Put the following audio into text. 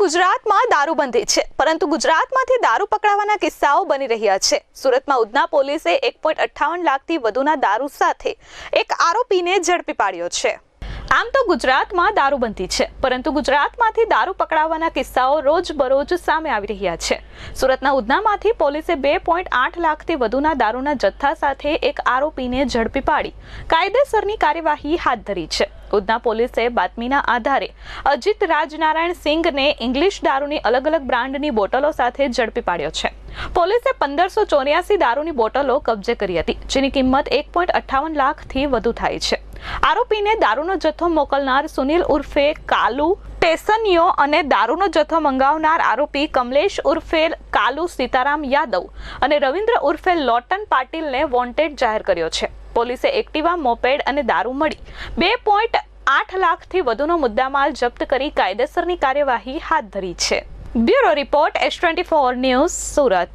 ગુજરાતમાં દારૂબંધી છે. પરંતુ ગુજરાતમાંથી દારૂ પકડાવાના કિસ્સાઓ બની રહ્યા છે. સુરતમાં ઉધના પોલીસે એક પોઈન્ટ અઠ્ઠાવન લાખથી વધુના દારૂ સાથે એક આરોપીને ઝડપી પાડ્યો છે. આમ તો ગુજરાતમાં દારૂબંધી છે. પરંતુ ગુજરાતમાંથી દારૂ પકડાવવાના કિસ્સાઓ રોજબરોજ સામે આવી રહ્યા છે. સુરતના ઉધનામાંથી પોલીસે બે પોઈન્ટ આઠ લાખથી વધુના દારૂના જથ્થા સાથે એક આરોપીને ઝડપી પાડી. કાયદેસરની કાર્યવાહી હાથ ધરી છે. ઉધના પોલીસે બાતમીના આધારે અજીત રાજનારાયણ સિંઘને ઇંગ્લિશ દારૂની અલગ અલગ બ્રાન્ડની બોટલો સાથે ઝડપી પાડ્યો છે. પોલીસે પંદરસો ચોર્યાસી દારૂની બોટલો કબજે કરી હતી, જેની કિંમત એક પોઈન્ટ અઠ્ઠાવન લાખથી વધુ થાય છે. આરોપીને દારૂનો જથ્થો મોકલનાર સુનિલ ઉર્ફે કાલુ ટેસનિયો અને દારૂનો જથ્થો મંગાવનાર આરોપી કમલેશ ઉર્ફે કાલુ સીતારામ યાદવ અને રવિન્દ્ર ઉર્ફે લોટન પાટીલને વોન્ટેડ જાહેર કર્યો છે. પોલીસે એક્ટિવા, મોપેડ અને દારૂ મળી. બે પોઈન્ટ આઠ લાખથી વધુનો મુદ્દામાલ જપ્ત કરી કાયદેસરની કાર્યવાહી હાથ ધરી છે. Bureau report, S twenty four news, Surat.